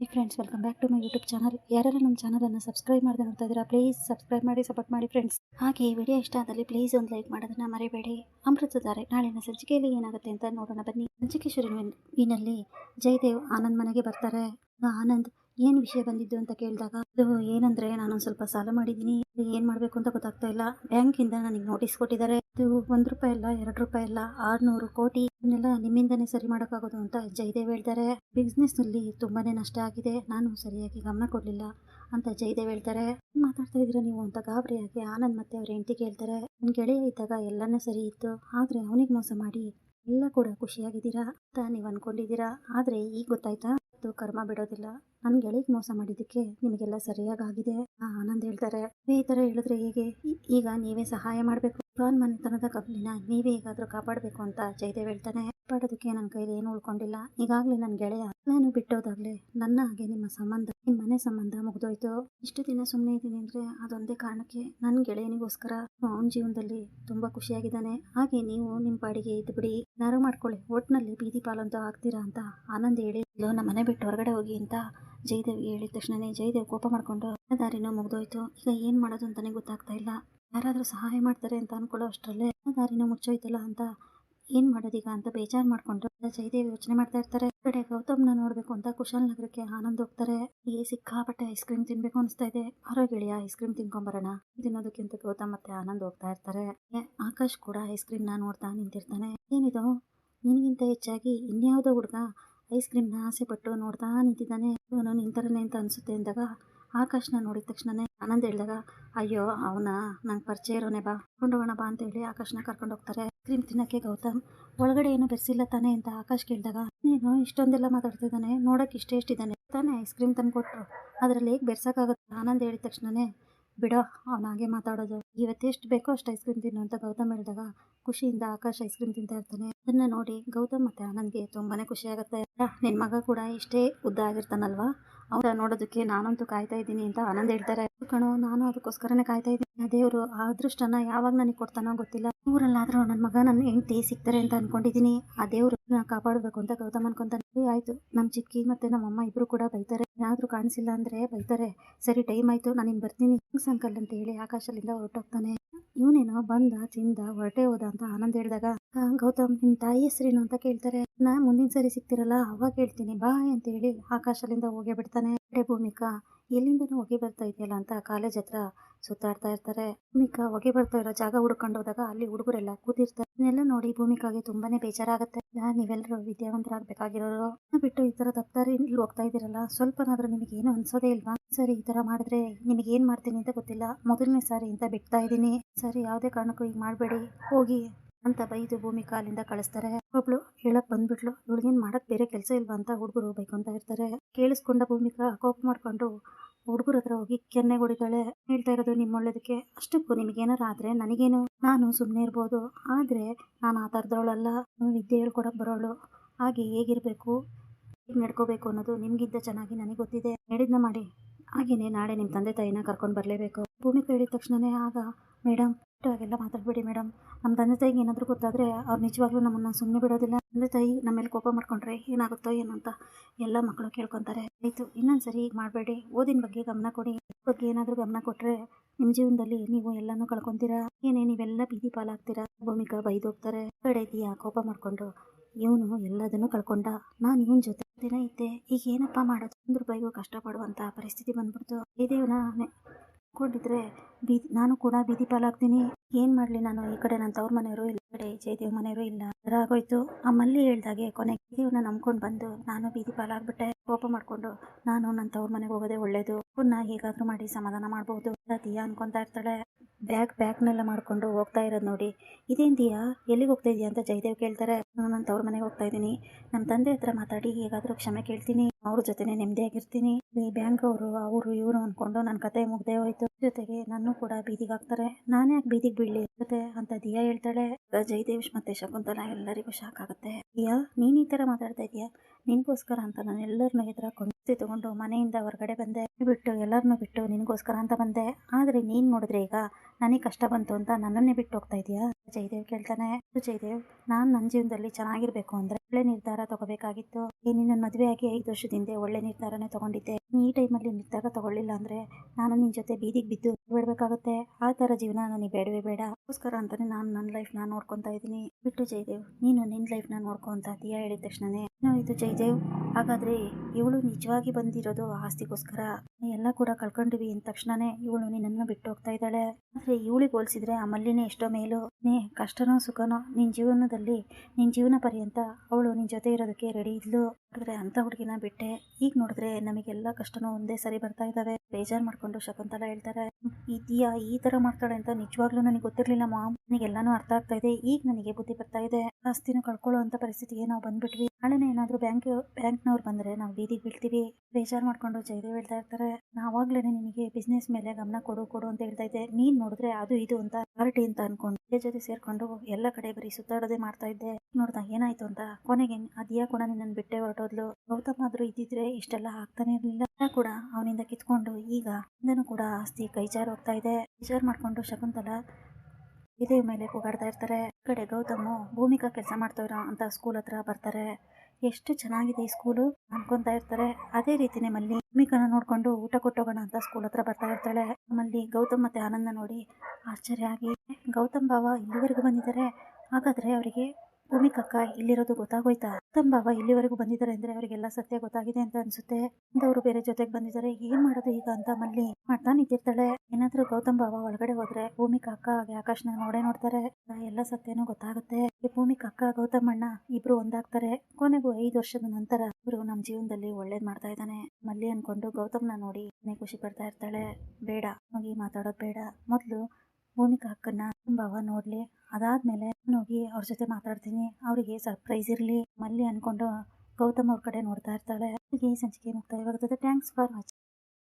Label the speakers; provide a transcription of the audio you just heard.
Speaker 1: ಈ friends welcome back to my YouTube channel ಯಾರೆಲ್ಲ ನಮ್ಮ ಚಾನಲನ್ನು ಸಬ್ಸ್ಕ್ರೈಬ್ ಮಾಡದೆ ನೋಡ್ತಾ ಇದ್ದೀರಾ ಪ್ಲೀಸ್ ಸಬ್ಸ್ಕ್ರೈಬ್ ಮಾಡಿ ಸಪೋರ್ಟ್ ಮಾಡಿ ಫ್ರೆಂಡ್ಸ್ ಹಾಗೆ ಈ ವಿಡಿಯೋ ಇಷ್ಟ ಆದಲ್ಲಿ ಪ್ಲೀಸ್ ಒಂದು ಲೈಕ್ ಮಾಡೋದನ್ನ ಮರಿಬೇಡಿ. ಅಮೃತದಾರೆ ನಾಳಿನ ಸಂಚಿಕೆಯಲ್ಲಿ ಏನಾಗುತ್ತೆ ಅಂತ ನೋಡೋಣ ಬನ್ನಿ. ಸಂಚಿಕೆ ಶುರುವಿನಲ್ಲಿ ಜಯದೇವ್ ಆನಂದ್ ಮನೆಗೆ ಬರ್ತಾರೆ. ಆನಂದ್ ಏನು ವಿಷಯ ಬಂದಿದ್ದು ಅಂತ ಕೇಳಿದಾಗ, ಅದು ಏನಂದ್ರೆ ನಾನು ಸ್ವಲ್ಪ ಸಾಲ ಮಾಡಿದ್ದೀನಿ. ಏನು ಮಾಡಬೇಕು ಅಂತ ಗೊತ್ತಾಗ್ತಾ ಇಲ್ಲ. ಬ್ಯಾಂಕಿಂದ ನನಗೆ ನೋಟಿಸ್ ಕೊಟ್ಟಿದ್ದಾರೆ. ಇದು ಒಂದು ರೂಪಾಯಿ ಅಲ್ಲ, ಎರಡು ರೂಪಾಯಿ ಅಲ್ಲ, ಆರುನೂರು ಕೋಟಿ ಇದನ್ನೆಲ್ಲ ನಿಮ್ಮಿಂದನೇ ಸರಿ ಮಾಡೋಕ್ಕಾಗೋದು ಅಂತ ಜಯದೇವ್ ಹೇಳ್ತಾರೆ. ಬಿಸ್ನೆಸ್ನಲ್ಲಿ ತುಂಬಾನೇ ನಷ್ಟ ಆಗಿದೆ, ನಾನು ಸರಿಯಾಗಿ ಗಮನ ಕೊಡಲಿಲ್ಲ ಅಂತ ಜಯದೇವ್ ಹೇಳ್ತಾರೆ. ಮಾತಾಡ್ತಾ ಇದ್ದೀರಾ ನೀವು ಅಂತ ಗಾಬರಿಯಾಗಿ ಆನಂದ್ ಮತ್ತೆ ಅವ್ರ ಹೆಂಡತಿ ಕೇಳ್ತಾರೆ. ನನ್ನ ಗೆಳೆಯ ಇದ್ದಾಗ ಎಲ್ಲನೂ ಸರಿ ಇತ್ತು, ಆದ್ರೆ ಅವನಿಗೆ ಮೋಸ ಮಾಡಿ ಎಲ್ಲ ಕೂಡ ಖುಷಿಯಾಗಿದ್ದೀರಾ ಅಂತ ನೀವು ಅನ್ಕೊಂಡಿದ್ದೀರಾ? ಆದ್ರೆ ಈಗ ಗೊತ್ತಾಯ್ತಾ? ಅದು ಕರ್ಮ ಬಿಡೋದಿಲ್ಲ. ನನ್ ಗೆಳೆಗೆ ಮೋಸ ಮಾಡಿದ್ದಕ್ಕೆ ನಿಮಗೆಲ್ಲ ಸರಿಯಾಗಿ ಆಗಿದೆ ಆನಂದ್ ಹೇಳ್ತಾರೆ. "ನೀವೇ ಈ ತರ ಹೇಳಿದ್ರೆ ಹೇಗೆ? ಈಗ ನೀವೇ ಸಹಾಯ ಮಾಡಬೇಕು. ಪಾನ್ ಮನೆತನದ ಕಬ್ಬಿನ ನೀವೇ ಹೇಗಾದ್ರೂ ಕಾಪಾಡಬೇಕು ಅಂತ ಜಯದೇವ್ ಹೇಳ್ತಾನೆ. ಕಾಪಾಡೋದಕ್ಕೆ ನನ್ನ ಕೈಲಿ ಏನು ಉಳ್ಕೊಂಡಿಲ್ಲ. ಈಗಾಗಲೇ ನನ್ನ ಗೆಳೆಯ ನಾನು ಬಿಟ್ಟೋದಾಗ್ಲೇ ನನ್ನ ಹಾಗೆ ನಿಮ್ಮ ಸಂಬಂಧ ನಿಮ್ಮ ಮನೆ ಸಂಬಂಧ ಮುಗಿದೋಯ್ತು. ಇಷ್ಟು ದಿನ ಸುಮ್ಮನೆ ಇದ್ದೀನಿ ಅಂದರೆ ಅದೊಂದೇ ಕಾರಣಕ್ಕೆ ನನ್ನ ಗೆಳೆಯನಿಗೋಸ್ಕರ ಅವನ ಜೀವನದಲ್ಲಿ ತುಂಬ ಖುಷಿಯಾಗಿದ್ದಾನೆ. ಹಾಗೆ ನೀವು ನಿಮ್ಮ ಪಾಡಿಗೆ ಇದ್ದು ಬಿಡಿ. ನಾರು ಮಾಡ್ಕೊಳ್ಳಿ. ಒಟ್ನಲ್ಲಿ ಬೀದಿ ಪಾಲಂತೂ ಆಗ್ತೀರಾ ಅಂತ ಆನಂದ್ ಹೇಳಿ, "ಇಲ್ಲೋ ನಮ್ಮ ಮನೆ ಬಿಟ್ಟು ಹೊರಗಡೆ ಹೋಗಿ ಅಂತ ಜಯದೇವ್ ಹೇಳಿದ ತಕ್ಷಣನೇ ಜಯದೇವ್ ಕೋಪ ಮಾಡ್ಕೊಂಡು "ನನ್ನ ದಾರಿನೂ ಮುಗ್ದೋಯ್ತು. ಈಗ ಏನು ಮಾಡೋದು ಅಂತಾನೆ ಗೊತ್ತಾಗ್ತಾ ಇಲ್ಲ. ಯಾರಾದರೂ ಸಹಾಯ ಮಾಡ್ತಾರೆ ಅಂತ ಅನ್ಕೊಳ್ಳೋ ಅಷ್ಟರಲ್ಲೇ ದಾರಿನ ಮುಚ್ಚೋಯ್ತಲ್ಲ ಅಂತ ಏನು ಮಾಡೋದೀಗ ಅಂತ ಬೇಜಾರು ಮಾಡ್ಕೊಂಡ್ರು ಜಯದೇವ್ ಯೋಚನೆ ಮಾಡ್ತಾ ಇರ್ತಾರೆ. ಕಡೆ ಗೌತಮ್ನ ನೋಡಬೇಕು ಅಂತ ಕುಶಾಲ್ ನಗರಕ್ಕೆ ಆನಂದ್ ಹೋಗ್ತಾರೆ. ಈ ಸಿಕ್ಕಾಪಟ್ಟೆ ಐಸ್ ಕ್ರೀಮ್ ತಿನ್ಬೇಕು ಅನಿಸ್ತಾ ಇದೆ. ಹೊರಗಿಳಿಯ ಐಸ್ ಕ್ರೀಮ್ ತಿನ್ಕೊಂಬರೋಣ. ತಿನ್ನೋದಕ್ಕಿಂತ ಗೌತಮ್ ಮತ್ತೆ ಆನಂದ್ ಹೋಗ್ತಾ ಇರ್ತಾರೆ. ಏ, ಆಕಾಶ್ ಕೂಡ ಐಸ್ ಕ್ರೀಮ್ನ ನೋಡ್ತಾ ನಿಂತಿರ್ತಾನೆ. ಏನಿದು? ನಿನಗಿಂತ ಹೆಚ್ಚಾಗಿ ಇನ್ಯಾವುದೋ ಹುಡುಗ ಐಸ್ ಕ್ರೀಮ್ನ ಆಸೆ ಪಟ್ಟು ನೋಡ್ತಾ ನಿಂತಿದ್ದಾನೆ. ಇವನು ನಿಂತರನೆ ಅಂತ ಅನಿಸುತ್ತೆ ಅಂದಾಗ ಆಕಾಶ್ನ ನೋಡಿದ ತಕ್ಷಣನೇ ಆನಂದ್ ಹೇಳಿದಾಗ, ಅಯ್ಯೋ, ಅವನ ನಂಗೆ ಪರಿಚಯ ಇರೋನೆ ಬಾ ಕೊಂಡೋಗೋಣ ಬಾ ಅಂತ ಹೇಳಿ ಆಕಾಶನ ಕರ್ಕೊಂಡು ಹೋಗ್ತಾರೆ. ಕ್ರೀಮ್ ತಿನ್ನಕ್ಕೆ ಗೌತಮ್ ಒಳಗಡೆ ಏನು ಬೆರೆಸಿಲ್ಲ ತಾನೆ ಅಂತ ಆಕಾಶ್ ಕೇಳಿದಾಗ, ನೀನು ಇಷ್ಟೊಂದೆಲ್ಲ ಮಾತಾಡ್ತಿದ್ದಾನೆ ನೋಡಕ್ಕೆ ಇಷ್ಟೇ ಇಷ್ಟಿದ್ದಾನೆ ತಾನೇ ಐಸ್ ಕ್ರೀಮ್ ತಂದು ಕೊಟ್ಟರು ಅದರಲ್ಲಿ ಹೇಗೆ ಬೆರ್ಸೋಕ್ಕಾಗುತ್ತೆ ಆನಂದ್ ಹೇಳಿದ ತಕ್ಷಣನೇ, ಬಿಡೋ, ಅವನ ಹಾಗೆ ಮಾತಾಡೋದು. ಇವತ್ತೆಷ್ಟು ಬೇಕೋ ಅಷ್ಟು ಐಸ್ ಕ್ರೀಮ್ ತಿನ್ನು ಅಂತ ಗೌತಮ್ ಹೇಳಿದಾಗ, ಖುಷಿಯಿಂದ ಆಕಾಶ್ ಐಸ್ ಕ್ರೀಮ್ ತಿಂತಾ ಇರ್ತಾನೆ. ಅದನ್ನ ನೋಡಿ ಗೌತಮ್ ಮತ್ತೆ ಆನಂದ್ಗೆ ತುಂಬಾನೇ ಖುಷಿ ಆಗುತ್ತೆ. ನಿನ್ನ ಮಗ ಕೂಡ ಇಷ್ಟೇ ಉದ್ದ ಆಗಿರ್ತಾನಲ್ವಾ? ಅವ್ರ ನೋಡೋದಕ್ಕೆ ನಾನಂತೂ ಕಾಯ್ತಾ ಇದ್ದೀನಿ ಅಂತ ಆನಂದ್ ಹೇಳ್ತಾರೆ. ಕಣೋ, ನಾನು ಅದಕ್ಕೋಸ್ಕರನೇ ಕಾಯ್ತಾ ಇದ್ದೀನಿ. ದೇವರು ಆ ಅದೃಷ್ಟನ ಯಾವಾಗ ನನಗೆ ಕೊಡ್ತಾನೋ ಗೊತ್ತಿಲ್ಲ. ಊರಲ್ಲಾದ್ರೂ ನನ್ನ ಮಗ ನನ್ನ ಹೆಂಡತಿ ಸಿಗ್ತಾರೆ ಅಂತ ಅನ್ಕೊಂಡಿದ್ದೀನಿ. ಆ ದೇವ್ರು ಕಾಪಾಡಬೇಕು ಅಂತ ಗೌತಮ್ ಅನ್ಕೊಂತಾನೆ ಸರಿ ಆಯ್ತು. ನಮ್ಮ ಚಿಕ್ಕಿ ಮತ್ತೆ ನಮ್ಮಮ್ಮ ಇಬ್ರು ಕೂಡ ಬೈತಾರೆ. ಏನಾದರೂ ಕಾಣಿಸಿಲ್ಲ ಅಂದ್ರೆ ಬೈತಾರೆ. ಸರಿ, ಟೈಮ್ ಆಯ್ತು. ನಾನು ಇನ್ನು ಬರ್ತೀನಿ. ಥ್ಯಾಂಕ್ಸ್ ಅಂಕಲ್ ಅಂತ ಹೇಳಿ ಆಕಾಶದಿಂದ ಹೊರಟೋಗ್ತಾನೆ. ಇವನೇನೋ ಬಂದ ತಿಂದ ಹೊರಟೆ ಹೋದ ಅಂತ ಆನಂದ್ ಹೇಳಿದಾಗ ಗೌತಮ್ ನಿಮ್ಮ ತಾಯಿ ಹೆಸರೇನು ಅಂತ ಕೇಳ್ತಾರೆ. ನಾ ಮುಂದಿನ ಸರಿ ಸಿಗ್ತಿರಲ್ಲ, ಅವಾಗ ಹೇಳ್ತೀನಿ. ಬಾಯ್ ಅಂತ ಹೇಳಿ ಆಕಾಶದಿಂದ ಹೋಗೇ ಬಿಡ್ತಾನೆ. ಕಡೆ ಭೂಮಿಕಾ, ಎಲ್ಲಿಂದನೂ ಹೊಗೆ ಬರ್ತಾ ಇದೆಯಲ್ಲ ಅಂತ ಕಾಲೇಜ್ ಹತ್ರ ಸುತ್ತಾಡ್ತಾ ಇರ್ತಾರೆ. ಭೂಮಿಕಾ, ಹೊಗೆ ಬರ್ತಾ ಇರೋ ಜಾಗ ಹುಡ್ಕೊಂಡು ಹೋದಾಗ ಅಲ್ಲಿ ಹುಡುಗರೆಲ್ಲ ಕೂತಿರ್ತಾರೆ. ಇದನ್ನೆಲ್ಲ ನೋಡಿ ಭೂಮಿಕಾಗೆ ತುಂಬಾನೇ ಬೇಜಾರಾಗುತ್ತೆ. ನೀವೆಲ್ಲರೂ ವಿದ್ಯಾವಂತರಾಗಬೇಕಾಗಿರೋರು. ಬಿಟ್ಟು ಈ ತರ ತಪ್ಪಾರಿ ಇಲ್ಲಿ ಹೋಗ್ತಾ ಇದ್ದೀರಲ್ಲ, ಸ್ವಲ್ಪನಾದ್ರೂ ನಿಮಗೆ ಏನು ಅನ್ಸೋದೇ ಇಲ್ವಾ? ಸರಿ, ಈ ತರ ಮಾಡಿದ್ರೆ ನಿಮಗೆ ಏನ್ ಮಾಡ್ತೀನಿ ಅಂತ ಗೊತ್ತಿಲ್ಲ. ಮೊದಲನೇ ಸಾರಿ ಅಂತ ಬಿಡ್ತಾ ಇದ್ದೀನಿ. ಸರಿ, ಯಾವುದೇ ಕಾರಣಕ್ಕೂ ಈಗ ಮಾಡಬೇಡಿ. ಹೋಗಿ ಅಂತ ಬೈದು ಭೂಮಿ ಕಾಲಿಂದ ಕಳಿಸ್ತಾರೆ. ಒಬ್ಳು ಹೇಳಕ್ ಬಂದ್ಬಿಟ್ಲು ಇವಳಿಗೇನ್ ಮಾಡಕ್ ಬೇರೆ ಕೆಲಸ ಇಲ್ವಾ ಅಂತ ಹುಡುಗರು ಅಂತ ಇರ್ತಾರೆ ಕೇಳಿಸ್ಕೊಂಡ ಭೂಮಿಕಾ ಕೋಪ ಮಾಡ್ಕೊಂಡು ಹುಡುಗರ ಹತ್ರ ಹೋಗಿ ಕೆನ್ನೆ ಹೊಡಿತಾಳೆ. ಹೇಳ್ತಾ ಇರೋದು ನಿಮ್ಮ ಒಳ್ಳೇದಕ್ಕೆ ಅಷ್ಟಕ್ಕೂ ನಿಮ್ಗೇನಾರ ಆದ್ರೆ ನನಗೇನು? ನಾನು ಸುಮ್ಮನೆ ಇರ್ಬೋದು. ಆದ್ರೆ ನಾನು ಆ ಥರದವಳಲ್ಲ. ವಿದ್ಯೆ ಹೇಳ್ಕೊಡಕ್ ಬರೋಳು. ಹಾಗೆ ಹೇಗಿರ್ಬೇಕು? ಹೇಗೆ ನಡ್ಕೋಬೇಕು ಅನ್ನೋದು ನಿಮ್ಗಿಂತ ಚೆನ್ನಾಗಿ ನನಗೆ ಗೊತ್ತಿದೆ. ಹೇಳಿದ್ನ ಮಾಡಿ. ಹಾಗೇನೆ ನಾಳೆ ನಿಮ್ಮ ತಂದೆ ತಾಯಿನ ಕರ್ಕೊಂಡು ಬರಲೇಬೇಕು. ಭೂಮಿಕಾ ಹೇಳಿದ ತಕ್ಷಣನೇ ಆಗ ಮೇಡಮ್ ಹಾಗೆಲ್ಲ ಮಾತಾಡಬೇಡಿ ಮೇಡಮ್. ನಮ್ಮ ತಂದೆ ತಾಯಿಗೆ ಏನಾದರೂ ಗೊತ್ತಾದರೆ ಅವ್ರು ನಿಜವಾಗ್ಲೂ ನಮ್ಮನ್ನು ಸುಮ್ಮನೆ ಬಿಡೋದಿಲ್ಲ. ತಂದೆ ತಾಯಿ ನಮ್ಮ ಮೇಲೆ ಕೋಪ ಮಾಡ್ಕೊಂಡ್ರೆ ಏನಾಗುತ್ತೋ ಏನೋ ಅಂತ ಎಲ್ಲ ಮಕ್ಕಳು ಕೇಳ್ಕೊತಾರೆ. ಆಯಿತು ಇನ್ನೊಂದು ಸರಿ ಮಾಡಬೇಡಿ. ಓದಿನ ಬಗ್ಗೆ ಗಮನ ಕೊಡಿ. ಬಗ್ಗೆ ಏನಾದರೂ ಗಮನ ಕೊಟ್ಟರೆ ನಿಮ್ಮ ಜೀವನದಲ್ಲಿ ನೀವು ಎಲ್ಲನೂ ಕಳ್ಕೊತೀರಾ? ಏನೇ ನೀವೆಲ್ಲ ಬೀದಿ ಪಾಲಾಗ್ತೀರಾ? ಭೂಮಿಕಾ ಬೈದೋಗ್ತಾರೆ. ಕಡೆ ಇದೆಯಾ ಕೋಪ ಮಾಡಿಕೊಂಡು ಇವನು ಎಲ್ಲದನ್ನು ಕಳ್ಕೊಂಡ. ನಾನು ಇವನ ಜೊತೆ ದಿನ ಇದ್ದೆ. ಈಗ ಏನಪ್ಪ ಮಾಡೋದು? ಒಂದು ರೂಪಾಯಿಗೂ ಕಷ್ಟಪಡುವಂಥ ಪರಿಸ್ಥಿತಿ ಬಂದ್ಬಿಡ್ತು. ಇದೇವನ ಕೊಂಡಿದ್ರೆ ಬೀದಿ, ನಾನು ಕೂಡ ಬೀದಿ ಪಾಲಾಗ್ತೀನಿ. ಏನು ಮಾಡಲಿ ನಾನು? ಈ ಕಡೆ ನನ್ನ ತವ್ರ ಮನೆಯವರು ಇಲ್ಲ ಕಡೆ ಜಯದೇವ್ ಮನೆಯವರು ಇಲ್ಲ. ಅದರ ಆಗೋಯ್ತು. ಆ ಮಲ್ಲಿ ಹೇಳ್ದಾಗೆ ಕೊನೆಗೆ ಜಯದೇವ್ನ ನಂಬ್ಕೊಂಡು ಬಂದು ನಾನು ಬೀದಿ ಪಾಲಾಗ್ಬಿಟ್ಟೆ. ಕೋಪ ಮಾಡ್ಕೊಂಡು ನಾನು ನನ್ನ ತವ್ರ ಮನೆಗೆ ಹೋಗೋದೇ ಒಳ್ಳೇದು. ಪುನಃ ಹೇಗಾದ್ರೂ ಮಾಡಿ ಸಮಾಧಾನ ಮಾಡ್ಬೋದು. ದಿಯಾ ಅನ್ಕೊಂತಾ ಇರ್ತಾಳೆ. ಬ್ಯಾಗ್ ಬ್ಯಾಗ್ನೆಲ್ಲ ಮಾಡ್ಕೊಂಡು ಹೋಗ್ತಾ ಇರೋದು ನೋಡಿ. ಇದೇನ್ ದಿಯಾ? ಎಲ್ಲಿಗೆ ಹೋಗ್ತಾ ಇದೆಯಾ ಅಂತ ಜಯದೇವ್ ಕೇಳ್ತಾರೆ. ನಾನು ನನ್ನ ತವ್ರ ಮನೆಗೆ ಹೋಗ್ತಾ ಇದ್ದೀನಿ. ನಮ್ಮ ತಂದೆ ಹತ್ರ ಮಾತಾಡಿ, ಹೇಗಾದ್ರೂ ಕ್ಷಮೆ ಕೇಳ್ತೀನಿ. ಅವ್ರ ಜೊತೆನೆ ನೆಮ್ಮದಿಯಾಗಿರ್ತೀನಿ ಈ ಬ್ಯಾಂಕ್ ಅವರು ಅವರು, ಇವರು ಅನ್ಕೊಂಡು ನನ್ನ ಕತೆ ಮುಗ್ದೇ ಹೋಯ್ತು. ಜೊತೆಗೆ ನಾನು ಕೂಡ ಬೀದಿಗೆ ಹಾಕ್ತಾರೆ. ನಾನೇ ಯಾಕೆ ಬೀದಿಗೆ ಬೀಳ್ಲಿ ಜೊತೆ ಅಂತ ದಿಯಾ ಹೇಳ್ತಾಳೆ. ಜಯದೇವ್ ಮತ್ತೆ ಶಕುಂತಲಾ ಎಲ್ಲರಿಗೂ ಶಾಕ್ ಆಗುತ್ತೆ. ದಿಯಾ, ನೀನ್ ಈ ತರ ಮಾತಾಡ್ತಾ ಇದೀಯಾ? ನಿನ್ಗೋಸ್ಕರ ಅಂತ ನಾನು ಎಲ್ಲರನ್ನೂ ಕೊಂಡಿ ತಗೊಂಡು ಮನೆಯಿಂದ ಹೊರಗಡೆ ಬಂದೆ. ಬಿಟ್ಟು ಎಲ್ಲರನ್ನೂ ಬಿಟ್ಟು ನಿನ್ಗೋಸ್ಕರ ಅಂತ ಬಂದೆ. ಆದ್ರೆ ನೀನ್ ನೋಡಿದ್ರೆ ಈಗ ನನಗೆ ಕಷ್ಟ ಬಂತು ಅಂತ ನನ್ನನ್ನೇ ಬಿಟ್ಟು ಹೋಗ್ತಾ ಇದೆಯಾ ಜಯದೇವ್ ಕೇಳ್ತಾನೆ. "ಹೌದು ಜಯದೇವ್, ನಾನು ನನ್ನ ಜೀವನದಲ್ಲಿ ಚೆನ್ನಾಗಿರ್ಬೇಕು ಅಂದ್ರೆ ಒಳ್ಳೆ ನಿರ್ಧಾರ ತಗೋಬೇಕಾಗಿತ್ತು. ಈ ನನ್ನ ಮದುವೆಯಾಗಿ ಐದು ವರ್ಷದ ಹಿಂದೆ ಒಳ್ಳೆ ನಿರ್ಧಾರನೇ ತಗೊಂಡಿದ್ದೆ. ಈ ಈ ಟೈಮಲ್ಲಿ ನಿರ್ಧಾರ ತಗೊಳ್ಳಿಲ್ಲ ಅಂದ್ರೆ ನಾನು ನಿನ್ನ ಜೊತೆ ಬೀದಿಗೆ ಬಿದ್ದು ಬಿಡ್ಬೇಕಾಗುತ್ತೆ ಆ ತರ ಜೀವನ ನನಗೆ ಬೇಡವೇ ಬೇಡ. ಅದಕ್ಕೋಸ್ಕರ ಅಂತಾನೆ ನಾನು ನನ್ನ ಲೈಫ್ ನಾನು ನೋಡ್ಕೊತಾ ಇದ್ದೀನಿ. ಬಿಟ್ಟು ಜಯದೇವ್, ನೀನು ನಿನ್ನ ಲೈಫ್ ನೋಡ್ಕೊ ಅಂತ ದಿಯಾ ಹೇಳಿದ ತಕ್ಷಣನೇ ಏನೋ ಇದು ಜಯದೇವ್, ಹಾಗಾದ್ರೆ ಇವಳು ನಿಜವಾಗಿ ಬಂದಿರೋದು ಆಸ್ತಿಗೋಸ್ಕರ. ಎಲ್ಲ ಕೂಡ ಕಳ್ಕೊಂಡಿವಿ ಅಂದ ತಕ್ಷಣನೇ ಇವಳು ನಿನ್ನನ್ನು ಬಿಟ್ಟು ಹೋಗ್ತಾ ಇದ್ದಾಳೆ. ಆದ್ರೆ ಇವಳಿಗೆ ಹೋಲಿಸಿದ್ರೆ ಆ ಮಲ್ಲಿನೇ ಎಷ್ಟೋ ಮೇಲು ನೇ ಕಷ್ಟನೋ ಸುಖನೋ ನಿನ್ನ ಜೀವನದಲ್ಲಿ ನಿನ್ನ ಜೀವನ ಪರ್ಯಂತ ಅವಳು ನಿನ್ನ ಜೊತೆ ಇರೋದಕ್ಕೆ ರೆಡಿ ಇದ್ಲು. ನೋಡಿದ್ರೆ ಅಂಥ ಹುಡುಗಿನ ಬಿಟ್ಟೆ ಈಗ ನೋಡಿದ್ರೆ ನಮಗೆಲ್ಲ ಕಷ್ಟನೂ ಒಂದೇ ಸರಿ ಬರ್ತಾ ಇದ್ದಾವೆ. ಬೇಜಾರು ಮಾಡ್ಕೊಂಡು ಶಕುಂತಲ ಹೇಳ್ತಾರೆ ಇದೆಯಾ ಈ ತರ ಮಾಡ್ತಾಳೆ ಅಂತ ನಿಜವಾಗ್ಲೂ ನನಗೆ ಗೊತ್ತಿರ್ಲಿಲ್ಲ ಮಾಮ್. ನನಗೆಲ್ಲಾನು ಅರ್ಥ ಆಗ್ತಾ ಇದೆ. ಈಗ ನನಗೆ ಬುದ್ಧಿ ಬರ್ತಾ ಇದೆ. ಆಸ್ತಿನ ಕಳ್ಕೊಳ್ಳೋ ಅಂತ ಪರಿಸ್ಥಿತಿಗೆ ನಾವು ಬಂದ್ಬಿಟ್ವಿ. ನಾಳೆನೇ ಏನಾದ್ರೂ ಬ್ಯಾಂಕ್, ಬ್ಯಾಂಕ್ನವ್ರು ಬಂದ್ರೆ ನಾವು ಬೀದಿಗೆ ಬೀಳ್ತೀವಿ. ಬೇಜಾರು ಮಾಡ್ಕೊಂಡು ಜಯದೇವ್ ಹೇಳ್ತಾ ಇರ್ತಾರೆ, ನಾವಾಗ್ಲೇನೆ ನಿನಗೆ ಬಿಸ್ನೆಸ್ ಮೇಲೆ ಗಮನ ಕೊಡು ಕೊಡು ಅಂತ ಹೇಳ್ತಾ ಇದ್ದೆ. ನೀನ್ ನೋಡಿದ್ರೆ ಅದು ಇದು ಅಂತ ಪಾರ್ಟಿ ಅಂತ ಅನ್ಕೊಂಡು ಜೊತೆ ಸೇರ್ಕೊಂಡು ಎಲ್ಲ ಕಡೆ ಬರೀ ಸುತ್ತಾಡೋದೇ ಮಾಡ್ತಾ ಇದ್ದೆ. ನೋಡ್ದ ಏನಾಯ್ತು ಅಂತ, ಕೊನೆಗೆ ಅದ್ಯಾ ಕೂಡ ನಿನ್ನನ್ನು ಬಿಟ್ಟೆ ಹೊರಟೋದ್ಲು ಗೌತಮ್ ಆದ್ರೂ ಇದ್ದಿದ್ರೆ ಇಷ್ಟೆಲ್ಲ ಆಗ್ತಾನೆ ಇರ್ಲಿಲ್ಲ. ಕೂಡ ಅವನಿಂದ ಕಿತ್ಕೊಂಡು ಈಗ ಇಂದನೂ ಕೂಡ ಆಸ್ತಿ ಕೈಜಾರು ಹೋಗ್ತಾ ಇದೆ. ವಿಚಾರ ಮಾಡ್ಕೊಂಡು ಶಕುಂತಲ ಇದೇ ಮೇಲೆ ಕೂಗಾಡ್ತಾ ಇರ್ತಾರೆ. ಕಡೆ ಗೌತಮು ಭೂಮಿಕಾ ಕೆಲಸ ಮಾಡ್ತಾ ಇರೋ ಅಂತ ಸ್ಕೂಲ್ ಹತ್ರ ಬರ್ತಾರೆ. ಎಷ್ಟು ಚೆನ್ನಾಗಿದೆ ಈ ಸ್ಕೂಲು ಅನ್ಕೊಂತಾ ಇರ್ತಾರೆ. ಅದೇ ರೀತಿನೇ ಮಲ್ಲಿ ಭೂಮಿಕಾನ ನೋಡ್ಕೊಂಡು ಊಟ ಕೊಟ್ಟೋಗೋಣ ಅಂತ ಸ್ಕೂಲ್ ಹತ್ರ ಬರ್ತಾ ಇರ್ತಾಳೆ. ಮಲ್ಲಿ ಗೌತಮ್ ಮತ್ತೆ ಆನಂದ ನೋಡಿ ಆಶ್ಚರ್ಯ ಆಗಿ, ಗೌತಮ್ ಬಾವ ಇಲ್ಲಿವರೆಗೂ ಬಂದಿದ್ದಾರೆ. ಹಾಗಾದ್ರೆ ಅವರಿಗೆ ಭೂಮಿಕಕ್ಕ ಇಲ್ಲಿರೋದು ಗೊತ್ತಾಗೋಯ್ತಾ? ಗೌತಮ್ ಬಾಬಾ ಇಲ್ಲಿವರೆಗೂ ಬಂದಿದ್ದಾರೆ ಅಂದ್ರೆ ಅವರಿಗೆಲ್ಲ ಸತ್ಯ ಗೊತ್ತಾಗಿದೆ ಅಂತ ಅನ್ಸುತ್ತೆ. ಅವರು ಬೇರೆ ಜೊತೆಗೆ ಬಂದಿದ್ದಾರೆ. ಏನ್ ಮಾಡೋದು ಈಗ ಅಂತ ಮಲ್ಲಿ ಮಾಡ್ತಾ ನಿಂತಿರ್ತಾಳೆ. ಏನಾದ್ರೂ ಗೌತಮ್ ಬಾವ ಒಳಗಡೆ ಹೋದ್ರೆ ಭೂಮಿಕಾ ಅಕ್ಕ ಹಾಗೆ ಆಕಾಶ್ನ ನೋಡೇ ನೋಡ್ತಾರೆ. ಎಲ್ಲ ಸತ್ಯನೂ ಗೊತ್ತಾಗುತ್ತೆ. ಈ ಭೂಮಿಕಾ ಅಕ್ಕ ಗೌತಮ್ ಅಣ್ಣ ಇಬ್ರು ಒಂದಾಗ್ತಾರೆ. ಕೊನೆಗೂ ಐದು ವರ್ಷದ ನಂತರ ಇವರು ನಮ್ಮ ಜೀವನದಲ್ಲಿ ಒಳ್ಳೇದ್ ಮಾಡ್ತಾ ಇದ್ದಾನೆ. ಮಲ್ಲಿ ಅನ್ಕೊಂಡು ಗೌತಮ್ನ ನೋಡಿ ಖುಷಿ ಪಡ್ತಾ ಇರ್ತಾಳೆ. ಬೇಡ, ಹೋಗಿ ಮಾತಾಡೋದ್ ಬೇಡ. ಮೊದಲು ಭೂಮಿಕಾ ಅಕ್ಕನ ಭಾವ ನೋಡ್ಲಿ. ಅದಾದ್ಮೇಲೆ ಹೋಗಿ ಅವ್ರ ಜೊತೆ ಮಾತಾಡ್ತೀನಿ. ಅವರಿಗೆ ಸರ್ಪ್ರೈಸ್ ಇರ್ಲಿ. ಮಲ್ಲಿ ಅನ್ಕೊಂಡು ಗೌತಮ್ ಅವ್ರ ಕಡೆ ನೋಡ್ತಾ ಇರ್ತಾಳೆ. ಈ ಸಂಚಿಕೆ ಮುಕ್ತಾಯವಾಗುತ್ತದೆ. Thanks for watching